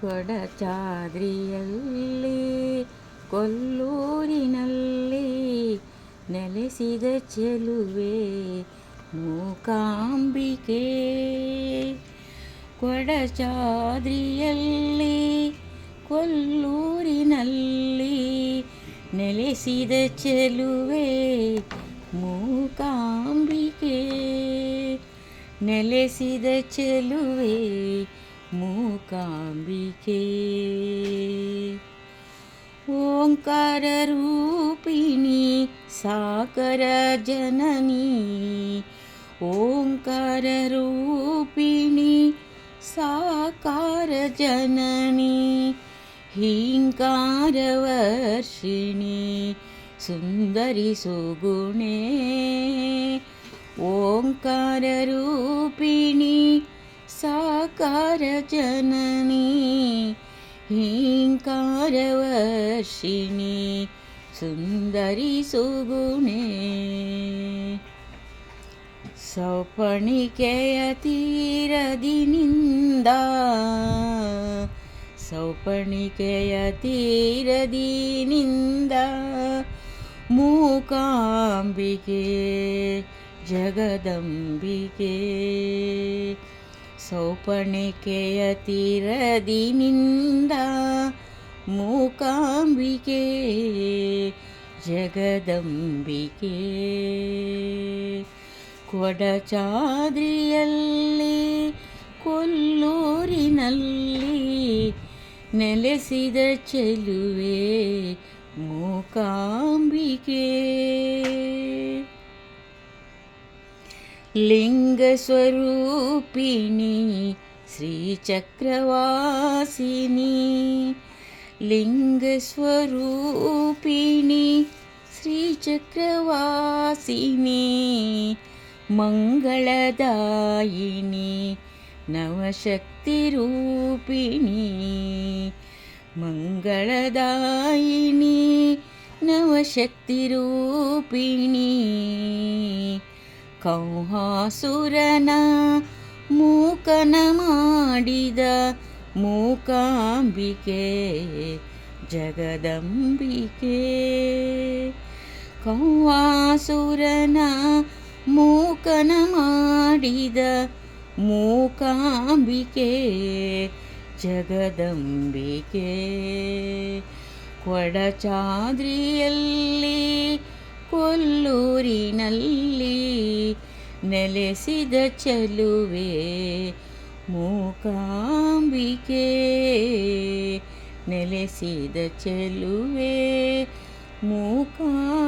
ಕೊಡಚಾದ್ರಿಯಲ್ಲಿ ಕೊಲ್ಲೂರಿನಲ್ಲಿ ನೆಲೆಸಿದ ಚೆಲುವೆ ಮೂಕಾಂಬಿಕೆ. ಕೊಡಚಾದ್ರಿಯಲ್ಲಿ ಕೊಲ್ಲೂರಿನಲ್ಲಿ ನೆಲೆಸಿದ ಚೆಲುವೆ ಮೂಕಾಂಬಿಕೆ. ನೆಲೆಸಿದ ಚೆಲುವೆ മൂകാംബികേ. ഓംകാരൂപിണി സാഗരജനനീ. ഓംകാരൂപിണി സാകാരജനനീ. ഹീങ്കാരവർഷിണി സുന്ദരി സുഗുണേ. ഓംകാരൂപിണി ಹೀಂಕಾರ ವರ್ಷಿಣಿ ಸುಂದರಿ ಸುಗುಣೆ. ಸೌಪಣಿಕೆಯ ತೀರದಿನಿಂದ ಸೌಪಣಿಕೆಯ ತೀರದಿನಿಂದ ಮೂಕಾಂಬಿಕೆ ಜಗದಂಬಿಕೆ. ಸೌಪಣಿಕೆಯ ತೀರದಿನಿಂದ ಮೂಕಾಂಬಿಕೆ ಜಗದಂಬಿಕೆ. ಕೊಡಚಾದ್ರಿಯಲ್ಲಿ ಕೊಲ್ಲೂರಿನಲ್ಲಿ ನೆಲೆಸಿದ ಚೆಲುವೆ ಮೂಕಾಂಬಿಕೆ. लिङ्गस्वरूपिणी श्रीचक्रवासिनी लिङ्गस्वरूपिणी श्रीचक्रवासिनी मङ्गलदायिनी नवशक्तिरूपिणी मङ्गलदायिनी नवशक्तिरूपिणी ಕೌಹಾಸುರನ ಮೂಕನ ಮಾಡಿದ ಮೂಕಾಂಬಿಕೆ ಜಗದಂಬಿಕೆ. ಕೌವಾಸುರನ ಮೂಕನ ಮಾಡಿದ ಮೂಕಾಂಬಿಕೆ ಜಗದಂಬಿಕೆ. ಕೊಡಚಾದ್ರಿಯಲ್ಲಿ ಕೊಲ್ಲೂರಿನಲ್ಲಿ ನೆಲೆಸಿದ ಚಲುವೆ ಮೂಕಾಂಬಿಕೆ. ನೆಲೆಸಿದ ಚಲುವೆ ಮೂಕಾಂಬಿಕೆ.